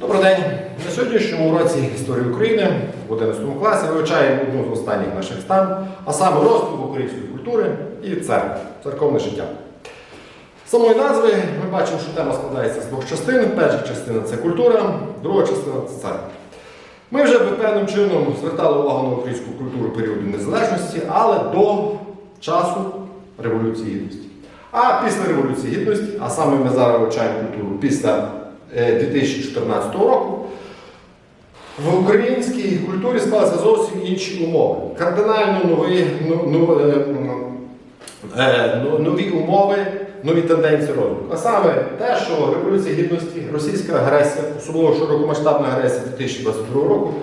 Добрий день! На сьогоднішньому уроці історії України в 11 класі вивчаємо одну з останніх наших стан, а саме розвиток української культури і церкви, церковне життя. З самої назви ми бачимо, що тема складається з двох частин. Перша частина це культура, друга частина це церква. Ми вже певним чином звертали увагу на українську культуру періоду незалежності, але до часу Революції Гідності. А після Революції Гідності, а саме ми зараз вивчаємо культуру після 2014 року, в українській культурі склалися зовсім інші умови. Кардинально нові, ну, ну, е, е, ну, нові умови, нові тенденції розвитку. А саме те, що Революція Гідності, російська агресія, особливо широкомасштабна агресія 2022 року,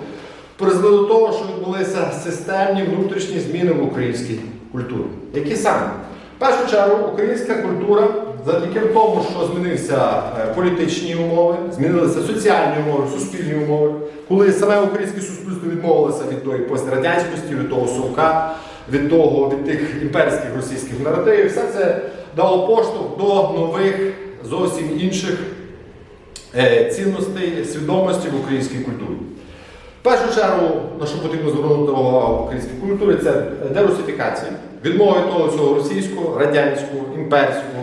призвели до того, що відбулися системні внутрішні зміни в українській культурі. Які саме? В першу чергу, українська культура завдяки тому, що змінилися е, політичні умови, змінилися соціальні умови, суспільні умови, коли саме українське суспільство відмовилося від тої пострадянськості, від того совка, від того, від тих імперських російських наративів, все це дало поштовх до нових, зовсім інших е, цінностей, свідомості в українській культурі. В першу чергу, на що потрібно звернути увагу в українській культурі, це дерусифікація, відмова від того цього російського, радянського, імперського,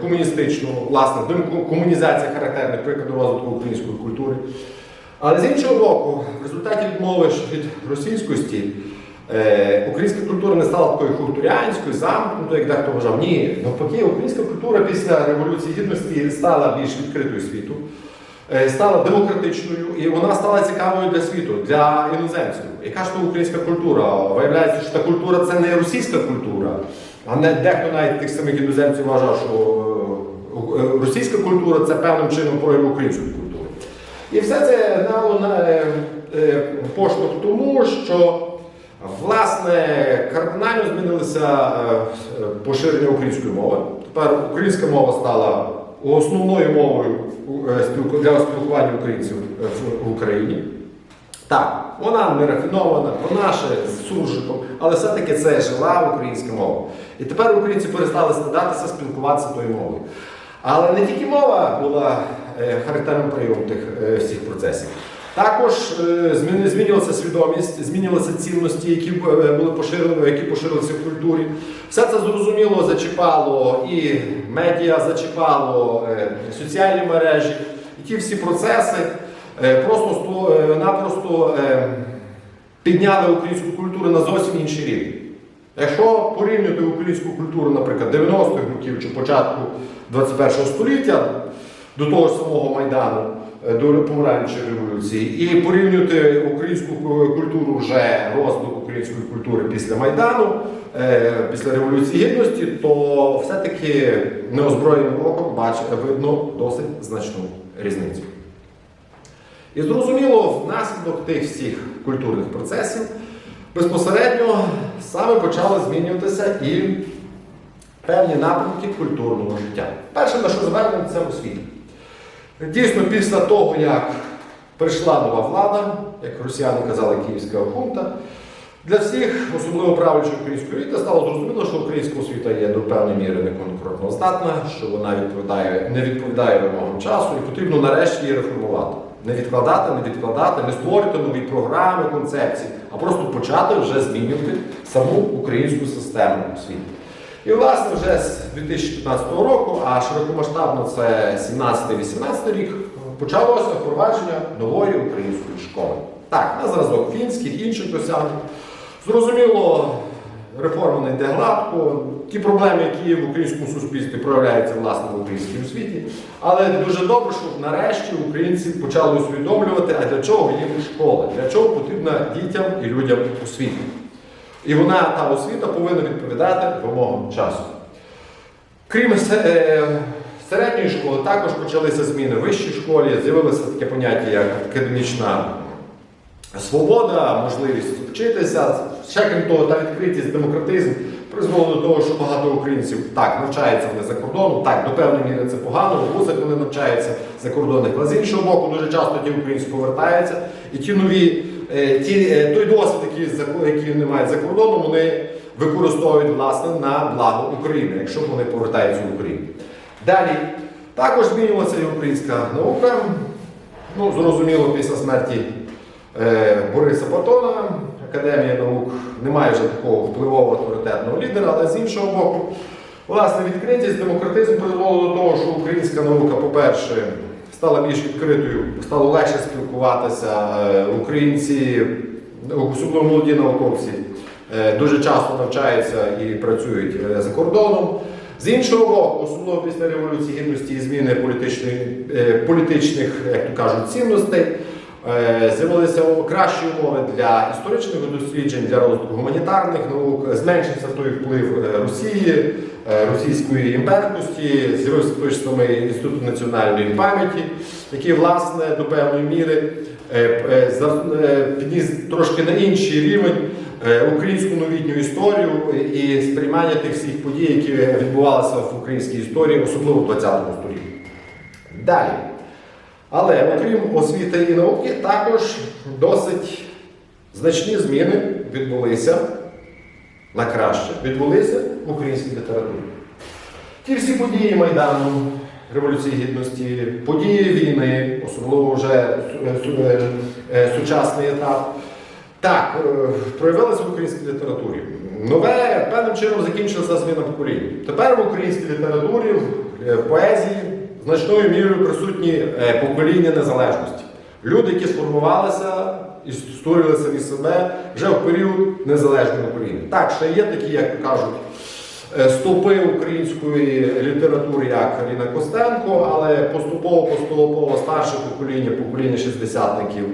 комуністичного, власне, комунізація характерних прикладів розвитку української культури. Але з іншого боку, в результаті відмови від російськості е, українська культура не стала такою хуртурянською, замкнутою, як дехто вважав. Ні, навпаки, українська культура після Революції Гідності стала більш відкритою світу, е, стала демократичною і вона стала цікавою для світу, для іноземців. Яка ж то українська культура? Виявляється, що та культура це не російська культура, а не дехто навіть тих самих іноземців вважав, що е, е, російська культура це певним чином прояв української культури. І все це дало на е, поштовх тому, що власне кардинально змінилося поширення української мови. Тепер українська мова стала основною мовою для спілкування українців в Україні. Так, вона не рафінована, вона ще з суржиком, але все-таки це жила українська мова. І тепер українці перестали стидатися спілкуватися тою мовою. Але не тільки мова була е, характерним проявом тих е, всіх процесів. Також е, змінювалася свідомість, змінювалися цінності, які були поширені, які поширилися в культурі. Все це зрозуміло зачіпало і медіа, зачіпало е, соціальні мережі, і ті всі процеси просто напросто підняли українську культуру на зовсім інший рівень. Якщо порівнювати українську культуру, наприклад, 90-х років чи початку 21 століття до того ж самого Майдану, е, до помаранчої революції, і порівнювати українську культуру вже розвиток української культури після Майдану, е, після Революції Гідності, то все-таки неозброєним оком бачить, видно досить значну різницю. І зрозуміло, внаслідок тих всіх культурних процесів безпосередньо саме почали змінюватися і певні напрямки культурного життя. Перше, на що звернемо, це освіта. Дійсно, після того, як прийшла нова влада, як росіяни казали, київська хунта, для всіх, особливо правлячої української еліти, стало зрозуміло, що українська освіта є до певної міри неконкурентно здатна, що вона відповідає, не відповідає вимогам часу, і потрібно нарешті її реформувати. Не відкладати, не відкладати, не створювати нові програми, концепції, а просто почати вже змінювати саму українську систему освіти. І, власне, вже з 2015 року, а широкомасштабно це 17-18 рік, почалося впровадження нової української школи. Так, на зразок фінських, інших досягнень. Зрозуміло, реформа не йде гладко. Ті проблеми, які в українському суспільстві, проявляються власне в українській освіті. Але дуже добре, що нарешті українці почали усвідомлювати, а для чого їм школа, для чого потрібна дітям і людям освіта. І вона, та освіта, повинна відповідати вимогам часу. Крім е, середньої школи, також почалися зміни в вищій школі, з'явилося таке поняття, як академічна свобода, можливість вчитися. Ще крім того, та відкритість, демократизм призвело до того, що багато українців так навчаються вони за кордоном. Так, до певної міри це погано, в вузах вони навчаються за кордоном. Але з іншого боку, дуже часто ті українці повертаються, і ті нові, е, ті, е, той досвід, який, який вони мають за кордоном, вони використовують власне на благо України, якщо вони повертаються в Україну. Далі також змінювалася і українська наука. Ну, зрозуміло, після смерті е, Бориса Патона Академія наук не має вже такого впливового авторитетного лідера, але з іншого боку, власне, відкритість, демократизм призвело до того, що українська наука, по-перше, стала більш відкритою, стало легше спілкуватися. Е, Українці, особливо молоді науковці, е, дуже часто навчаються і працюють е, за кордоном. З іншого боку, особливо після Революції Гідності і зміни політичної, е, політичних, як то кажуть, цінностей, з'явилися кращі умови для історичних досліджень, для розвитку гуманітарних наук, зменшився той вплив е, Росії, е, російської імперськості, з'явився той самий інститут національної пам'яті, який, власне, до певної міри е, е, е, підніс трошки на інший рівень е, українську новітню історію і сприймання тих всіх подій, які відбувалися в українській історії, особливо в 20 столітті. Далі. Але окрім освіти і науки, також досить значні зміни відбулися на краще, відбулися в українській літературі. Ті всі події Майдану, Революції Гідності, події війни, особливо вже е, е, сучасний етап, так, е, проявилися в українській літературі. Нове певним чином закінчилася зміна поколінь. Тепер в українській літературі, в поезії значною мірою присутні е, покоління незалежності. Люди, які сформувалися і створювали самі себе вже в період незалежної України. Так, ще є такі, як кажуть, е, стовпи української літератури, як Аліна Костенко, але поступово, поступово старше покоління, покоління шістдесятників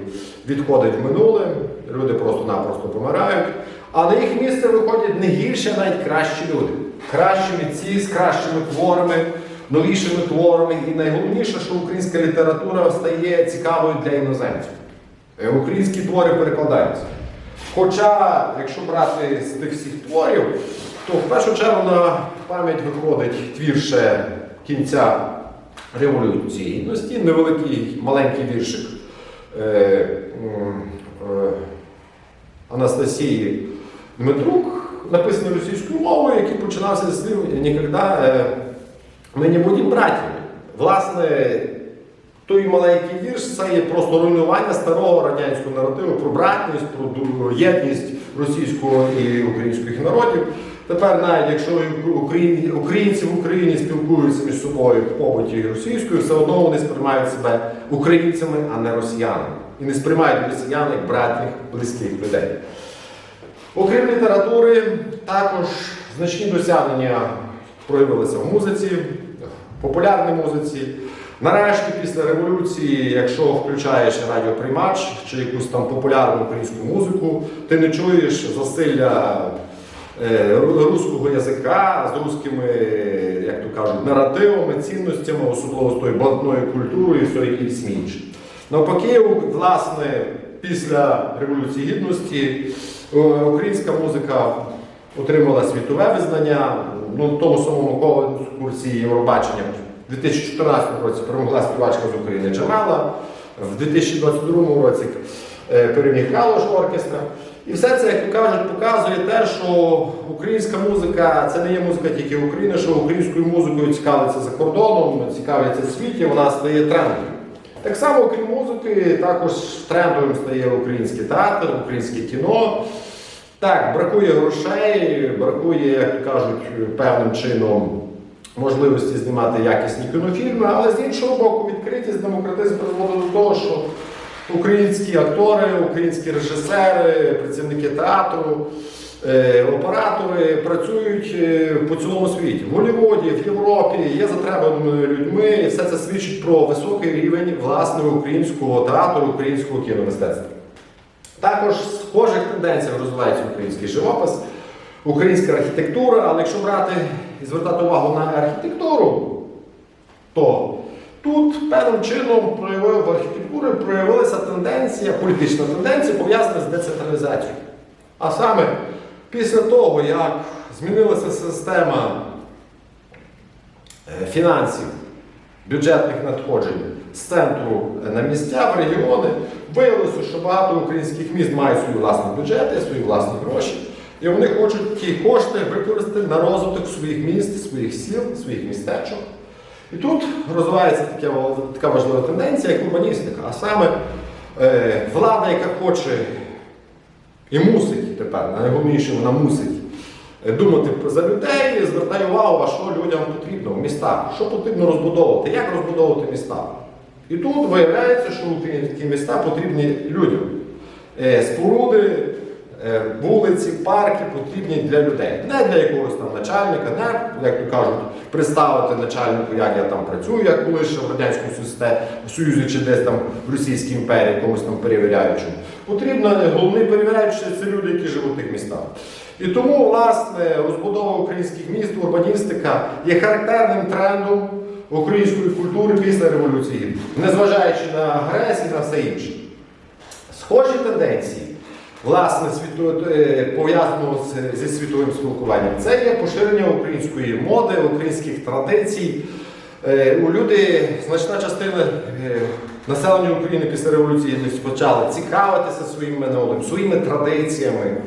відходить в минуле, люди просто-напросто помирають. А на їх місце виходять не гірше, навіть кращі люди. Кращі митці з кращими творами, новішими творами. І найголовніше, що українська література стає цікавою для іноземців. Е, Українські твори перекладаються. Хоча, якщо брати з тих всіх творів, то в першу чергу на пам'ять виходить твір ще кінця Революції Гідності, невеликий маленький віршик е, е, Анастасії Дмитрук, написаний російською мовою, який починався з слів «Ніколи е, ми не будемо братями. Власне, той маленький вірш це є просто руйнування старого радянського наративу про братність, про єдність російського і українських народів. Тепер, навіть якщо українці, в Україні спілкуються між собою в побуті російською, все одно вони сприймають себе українцями, а не росіянами. І не сприймають росіян як братніх, близьких людей. Окрім літератури, також значні досягнення проявилися в музиці, популярній музиці. Нарешті, після революції, якщо включаєш радіоприймач чи якусь там популярну українську музику, ти не чуєш засилля е, руського язика з руськими, як то кажуть, наративами, цінностями, особливо з тою блатною все і всім іншим. Навпаки, власне, після Революції Гідності е, українська музика отримала світове визнання. Ну, в тому самому конкурсі Євробачення в 2014 році перемогла співачка з України Джамала, в 2022 році е, переміг Калош оркестра. І все це, як кажуть, показує те, що українська музика це не є музика тільки України, що українською музикою цікавиться за кордоном, цікавиться світі, вона стає трендом. Так само, окрім музики, також трендовим стає український театр, українське кіно. Так, бракує грошей, бракує, як кажуть, певним чином можливості знімати якісні кінофільми, але з іншого боку, відкритість, демократизм призводить до того, що українські актори, українські режисери, працівники театру, е, оператори працюють е, по цілому світі. В Голлівуді, в Європі є затребаними людьми, і все це свідчить про високий рівень власного українського театру, українського кіномистецтва. Також в схожих тенденціях розвивається український живопис, українська архітектура, але якщо брати і звертати увагу на архітектуру, то тут певним чином проявив в архітектурі проявилася тенденція, політична тенденція, пов'язана з децентралізацією. А саме після того, як змінилася система е, фінансів, бюджетних надходжень з центру на місця, в регіони, виявилося, що багато українських міст мають свої власні бюджети, свої власні гроші. І вони хочуть ті кошти використати на розвиток своїх міст, своїх сіл, своїх містечок. І тут розвивається така, така важлива тенденція, як урбаністика, а саме е, влада, яка хоче і мусить тепер, найголовніше вона мусить думати за людей, звертає увагу, а що людям потрібно в містах, що потрібно розбудовувати, як розбудовувати міста. І тут виявляється, що такі міста потрібні людям. Е, Споруди, е, вулиці, парки потрібні для людей. Не для якогось там начальника, не, як то кажуть, представити начальнику, як я там працюю, як колись в Радянському Союзі- чи десь там в Російській імперії, комусь там перевіряючому. Потрібно, е, головний перевіряючий це люди, які живуть в тих містах. І тому, власне, розбудова українських міст, урбаністика є характерним трендом української культури після революції, незважаючи на агресію, на все інше. Схожі тенденції, власне, е, пов'язаного зі світовим спілкуванням, це є поширення української моди, українських традицій. Е, У люди, значна частина е, населення України після революції почали цікавитися своїм минулим, своїми традиціями.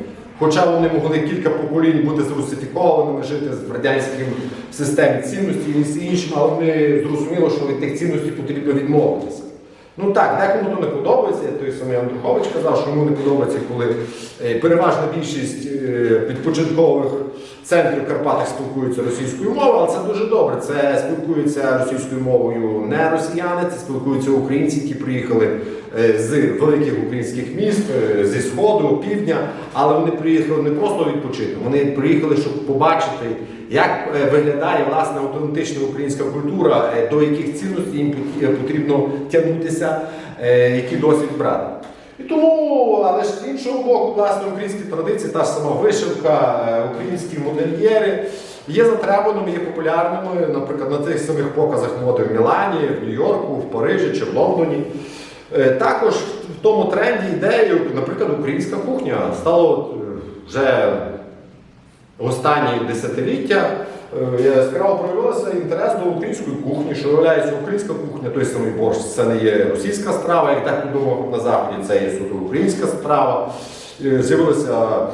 Хоча вони могли кілька поколінь бути зрусифікованими, жити в радянській системі цінностей і іншим, але вони зрозуміли, що від тих цінностей потрібно відмовитися. Ну так, декому то не подобається. Той самий Андрухович казав, що йому не подобається, коли е, переважна більшість е, центрів в Карпатах спілкуються російською мовою, але це дуже добре. Це спілкуються російською мовою не росіяни, це спілкуються українці, які приїхали е, з великих українських міст, е, зі сходу, півдня, але вони приїхали не просто відпочити, вони приїхали, щоб побачити, як е, виглядає власне автентична українська культура, до яких цінностей їм потрібно тягнутися, які досвід брати. І тому, але ж з іншого боку, власне, українські традиції, та ж сама вишивка, е, українські модельєри є затребаними, є популярними, наприклад, на тих самих показах моди в Мілані, в Нью-Йорку, в Парижі чи в Лондоні. Е, Також в тому тренді ідею, наприклад, українська кухня стала е, вже останні десятиліття яскраво проявилося інтерес до української кухні, що виявляється українська кухня, той самий борщ, це не є російська страва, як так подумав на Заході, це є суто українська справа. Е, З'явилися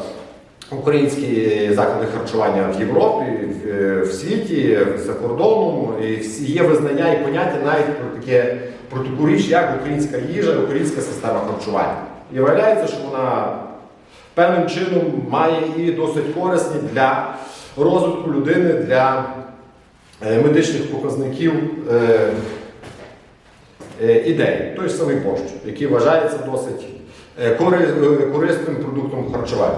українські заклади харчування в Європі, в, е, світі, за кордоном. І є визнання і поняття навіть про таке про таку річ, як українська їжа, українська система харчування. І виявляється, що вона певним чином має і досить корисні для розвитку людини, для е, медичних показників е, е, ідей. Той самий борщ, який вважається досить кори- корисним продуктом харчування.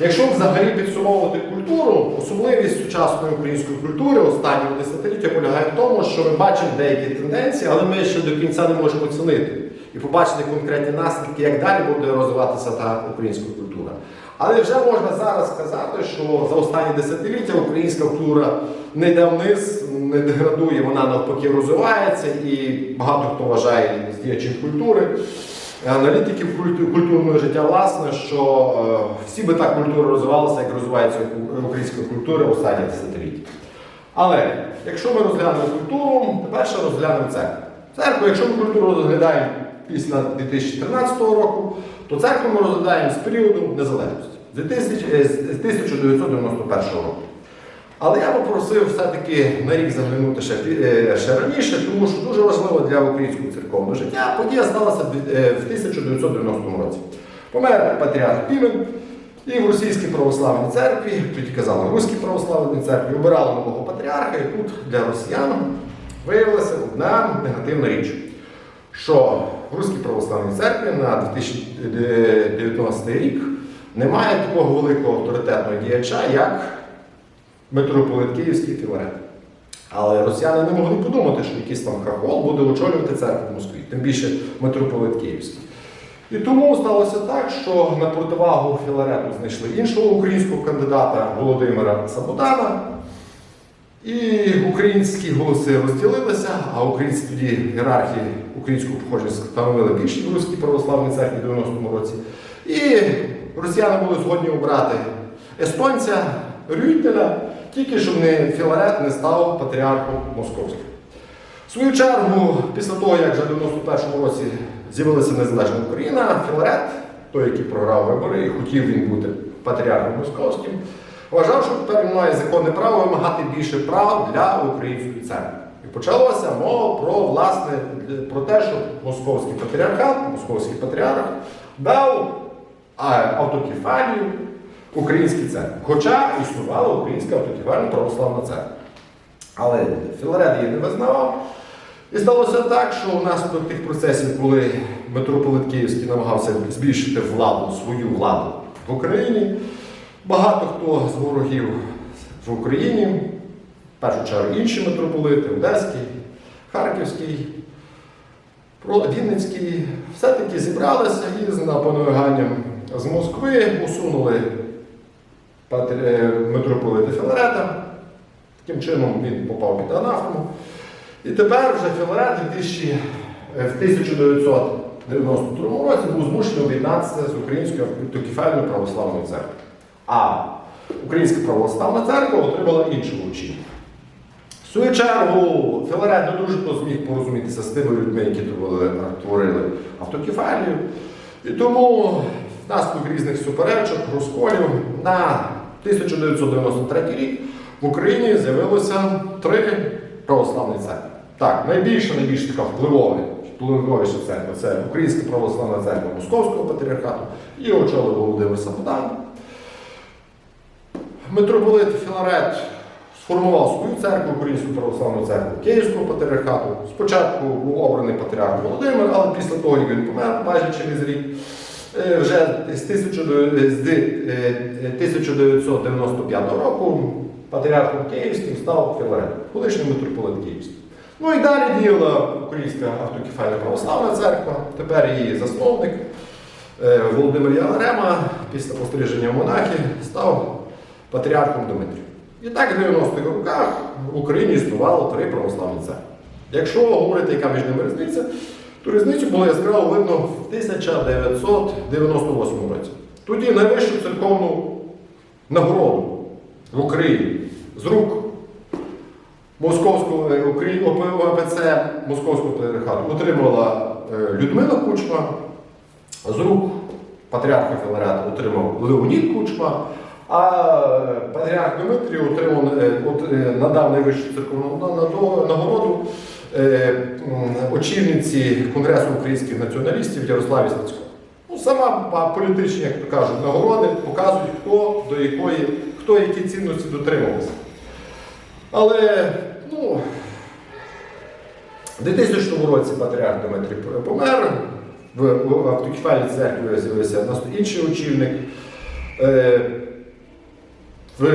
Якщо взагалі підсумовувати культуру, особливість сучасної української культури останнього десятиліття полягає в тому, що ми бачимо деякі тенденції, але ми ще до кінця не можемо оцінити і побачити конкретні наслідки, як далі буде розвиватися та українська культура. Але вже можна зараз сказати, що за останні десятиліття українська культура не йде вниз, не деградує, вона навпаки розвивається, і багато хто вважає з діячів культури. Аналітиків культурного життя, власне, що е, всі би так культура розвивалася, як розвивається українська культура останні десятиліття. Але якщо ми розглянемо культуру, перше розглянемо церкву. Церкву, якщо ми культуру розглядаємо після 2013 року, то церкву ми розглядаємо з періоду незалежності з 2000 е, 1991 року. Але я попросив все-таки на рік заглянути ще, е, ще раніше, тому що дуже важливо для українського церковного життя. Подія сталася в е, в 1990 році. Помер патріарх Пімен, і в Російській православній церкві, тоді казали Руській православній церкві, обирали нового патріарха, і тут для росіян виявилася одна негативна річ, що в Руській православній церкві на 2019 рік немає такого великого авторитетного діяча, як митрополит Київський Філарет. Але росіяни не могли подумати, що якийсь там хахол буде очолювати церкву в Москві, тим більше митрополит Київський. І тому сталося так, що на противагу Філарету знайшли іншого українського кандидата Володимира Саботана. І українські голоси розділилися, а українські тоді ієрархії українського походження становили більшість в Руській православній церкві в 90-му році. І росіяни були згодні обрати естонця Рюйтеля, тільки щоб не Філарет не став патріархом московським. В свою чергу, після того, як вже в 91-му році з'явилася незалежна Україна, Філарет, той, який програв вибори, і хотів він бути патріархом московським, вважав, що тепер він має законне право вимагати більше прав для української церкви. І почалося мова про власне про те, що московський патріархат, московський патріарх дав автокефалію українській церкві. Хоча існувала українська автокефальна православна церква. Але Філарет її не визнавав. І сталося так, що внаслідок тих процесів, коли митрополит Київський намагався збільшити владу, свою владу в Україні, багато хто з ворогів в Україні, в першу чергу інші митрополити, Одеський, Харківський, Вінницький, все-таки зібралися і з наполяганням з Москви усунули е, митрополита Філарета. Таким чином він попав під анафему. І тепер вже Філарет в 2000 е, 1992 році був змушений об'єднатися з Українською автокефальною православною церквою. А Українська православна церква отримала іншу учіння. В свою чергу Філарет не дуже то зміг порозумітися з тими людьми, які творили, автокефалію. І тому внаслідок різних суперечок, розколів на 1993 рік в Україні з'явилося три православні церкви. Так, найбільша, найбільш така впливова, впливовіша церква це Українська православна церква Московського патріархату і очолив Володимир Сабодан. Митрополит Філарет сформував свою церкву, Українську православну церкву Київського патріархату. Спочатку був обраний патріарх Володимир, але після того, як він помер майже через рік, е, вже з 1900 з е, 1995 року патріархом Київським став Філарет, колишній митрополит Київський. Ну і далі діяла Українська автокефальна православна церква, тепер її засновник е, Володимир Яларема після постриження монахів став патріархом Дмитрів. І так в 90-х роках в Україні існувало три православні церкви. Якщо говорити, яка між ними різниця, то різницю було яскраво видно в 1998 році. Тоді найвищу церковну нагороду в Україні з рук Московського е, ОПЦ Московського патріархату отримала е, Людмила Кучма, з рук патріарха Філарета отримав Леонід Кучма, а патріарх Дмитрій е, е, надав найвищу церковну на- на- нагороду е, очільниці Конгресу українських націоналістів Ярославі Слацько. Ну, сама політичні, як то кажуть, нагороди показують, хто до якої, хто які цінності дотримувався. Але ну, в 2000 році патріарх Дмитрій помер, в автокефальній церкві з'явився інший очільник. В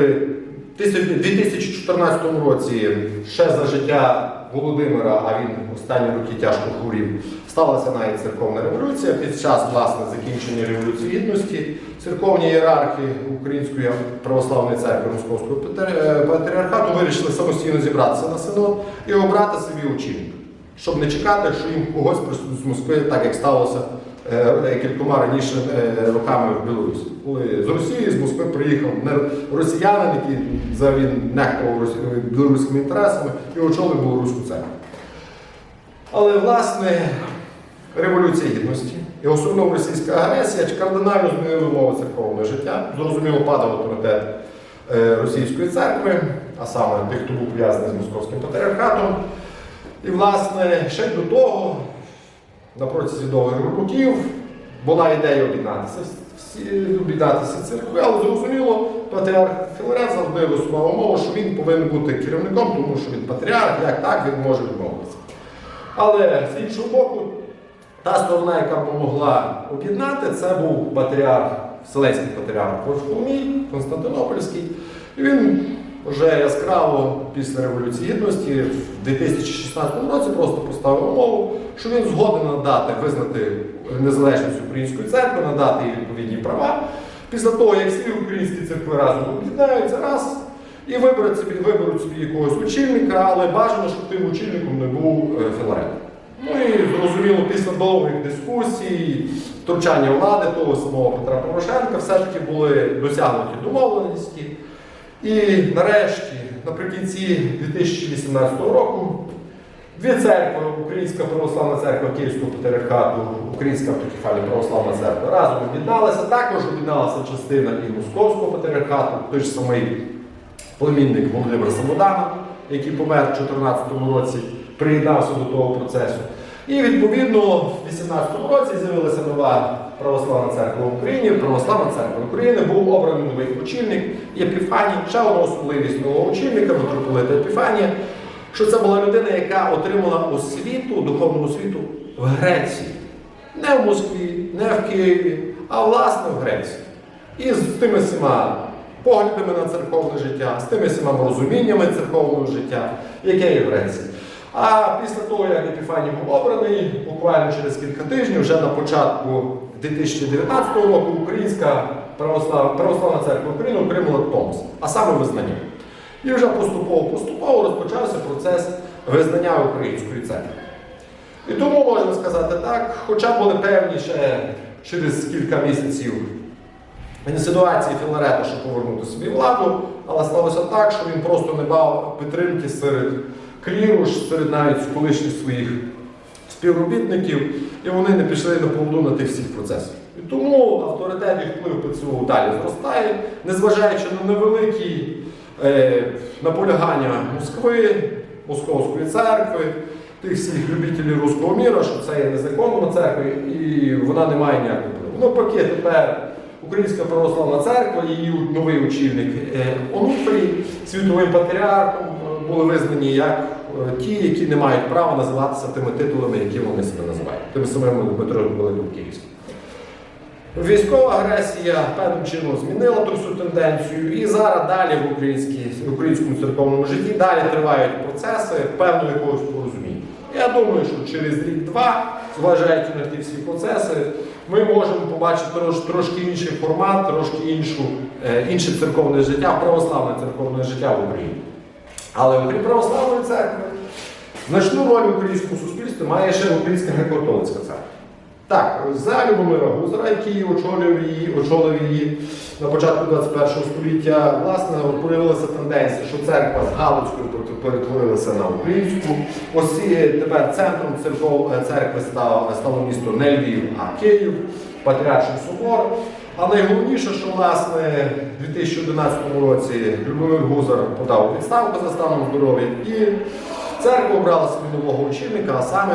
2014 році ще за життя Володимира, а він останні роки тяжко хворів, сталася навіть церковна революція. Під час власне закінчення Революції Гідності церковні ієрархи Української православної церкви Московського е, патріархату вирішили самостійно зібратися на синод і обрати собі очільника, щоб не чекати, що їм когось присудять з Москви, так як сталося кількома раніше е, роками в Білорусі. Коли з Росії, з Москви приїхав не росіянин, який за він нехтував білоруськими інтересами і очолив білоруську церкву. Але власне революція гідності і особливо російська агресія кардинально змінили умови церковного життя. Зрозуміло, падав авторитет е, російської церкви, а саме тих, хто був пов'язаний з московським патріархатом. І, власне, ще до того, на протязі довгих років була ідея об'єднатися всі об'єднатися церкви, але зрозуміло, патріарх Філарет завжди висував умову, що він повинен бути керівником, тому що він патріарх, як так він може відмовитися. Але з іншого боку, та сторона, яка помогла об'єднати, це був патріарх, Вселенський патріарх Варфоломій, Константинопольський. І він вже яскраво після Революції Гідності в 2016 році просто поставив умову, що він згоден надати, визнати незалежність Української церкви, надати їй відповідні права. Після того, як всі українські церкви разом об'єднаються, раз, і виберуть собі, виберуть собі якогось очільника, але бажано, щоб тим очільником не був е, Філарет. Ну і зрозуміло, після довгих дискусій, втручання влади того самого Петра Порошенка, все-таки були досягнуті домовленості. І нарешті, наприкінці 2018 року, дві церкви, Українська православна церква Київського патріархату, Українська автокефальна православна церква разом об'єдналися. Також об'єдналася частина і Московського патріархату, той ж самий племінник Володимира Самодана, який помер у 2014 році, приєднався до того процесу. І відповідно в 2018 році з'явилася нова православна церква в Україні. Православна церква України був обраний новий очільник Епіфаній. Ще одна особливість нового очільника, митрополита Епіфанія, що це була людина, яка отримала освіту, духовну освіту в Греції. Не в Москві, не в Києві, а власне в Греції. І з тими всіма поглядами на церковне життя, з тими всіма розуміннями церковного життя, яке є в Греції. А після того, як Епіфаній був обраний, буквально через кілька тижнів, вже на початку 2019 року, Українська православна, православна церква України отримала Томс, а саме визнання. І вже поступово-поступово розпочався процес визнання Української церкви. І тому можна сказати так, хоча були певні ще через кілька місяців ситуації Філарета, щоб повернути собі владу, але сталося так, що він просто не мав підтримки серед кліру, серед навіть колишніх своїх співробітників, і вони не пішли на поводу на тих всіх процесах. І тому авторитет і вплив ПЦУ далі зростає, незважаючи на невеликі е, наполягання Москви, Московської церкви, тих всіх любителів руського міра, що це є незаконною церквою, і вона не має ніякого впливу. Навпаки, тепер Українська православна церква, її новий очільник е, Онуфрій, світовим патріархом е, були визнані як ті, які не мають права називатися тими титулами, які вони себе називають, тими самими Дмитро Великим Київським. Військова агресія певним чином змінила ту всю тенденцію, і зараз далі в, в українському церковному житті далі тривають процеси певного якогось порозуміння. Я думаю, що через рік-два, зважаючи на ті всі процеси, ми можемо побачити трош, трошки інший формат, трошки іншу, е, інше церковне життя, православне церковне життя в Україні. Але окрім православної церкви, значну роль в українському суспільстві має ще Українська греко-католицька церква. Так, за Любомира Гузара, який очолював її, очолив її на початку 21 століття, власне, проявилася тенденція, що церква з Галицької перетворилася на українську. Ось тепер центром церкви стало, стало місто не Львів, а Київ, Патріарший собор. А найголовніше, що власне у 2011 році Любомир Гузар подав відставку за станом здоров'я, і церква обрала собі нового очільника, а саме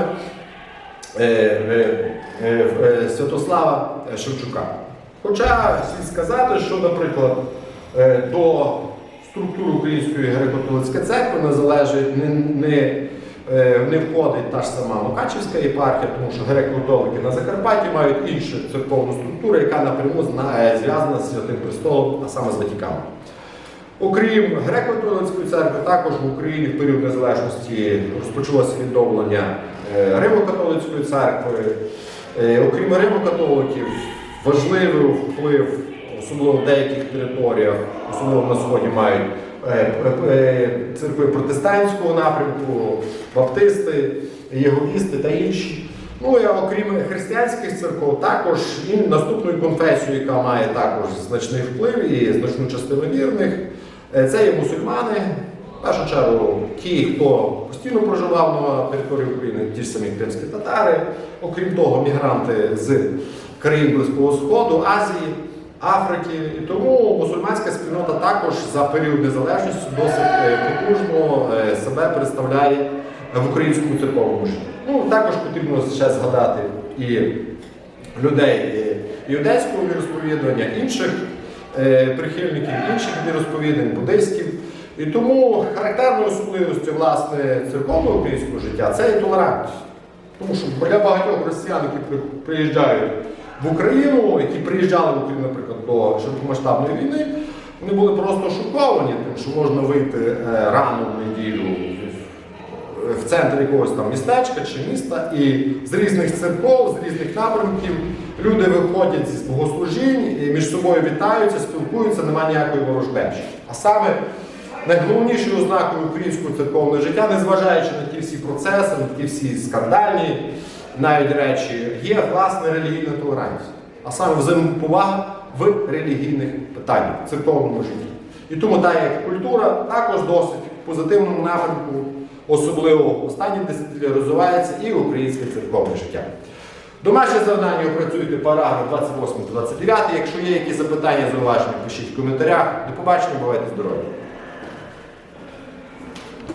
е, е, е, е, Святослава Шевчука. Хоча слід сказати, що, наприклад, е, до структури Української греко-католицької церкви не залежить, не, не, не входить та ж сама Мукачівська єпархія, тому що греко-католики на Закарпатті мають іншу церковну структуру, яка напряму е, зв'язана з Святим Престолом, а саме з Ватиканом. Окрім греко-католицької церкви, також в Україні в період незалежності розпочалося відновлення е, Римо-католицької церкви. Е, Окрім Римо-католиків, важливий вплив, особливо в деяких територіях, особливо на сході, мають церкви протестантського напрямку, баптисти, єговісти та інші. Ну і окрім християнських церков, також і наступною конфесією, яка має також значний вплив і значну частину вірних, е, це є мусульмани. В першу чергу ті, хто постійно проживав на території України, ті ж самі кримські татари, окрім того, мігранти з країн Близького Сходу, Азії, Африки. І тому мусульманська спільнота також за період незалежності досить е, потужно е, себе представляє в українському церковному житті. Ну, також потрібно ще згадати і людей іудейського віросповідання, інших е, прихильників, інших віросповідань, буддистів. І тому характерною особливістю власне церковного українського життя це і толерантність. Тому що для багатьох росіян, які приїжджають в Україну, які приїжджали в Україну, наприклад, до широкомасштабної війни, вони були просто шоковані, тим, що можна вийти е, рано в неділю в- центр якогось там містечка чи міста, і з різних церков, з різних напрямків люди виходять зі богослужінь, і між собою вітаються, спілкуються, немає ніякої ворожбечі. А саме найголовнішою ознакою українського церковного життя, незважаючи на ті всі процеси, на ті всі скандальні навіть речі, є власне релігійна толерантність, а саме взаємоповага в релігійних питаннях в церковному житті. І тому та як культура також досить в позитивному напрямку, особливо в останні десятиліття розвивається і українське церковне життя. Домашнє завдання опрацюйте параграф 28-29. Якщо є якісь запитання, зауваження, пишіть в коментарях. До побачення, бувайте здорові!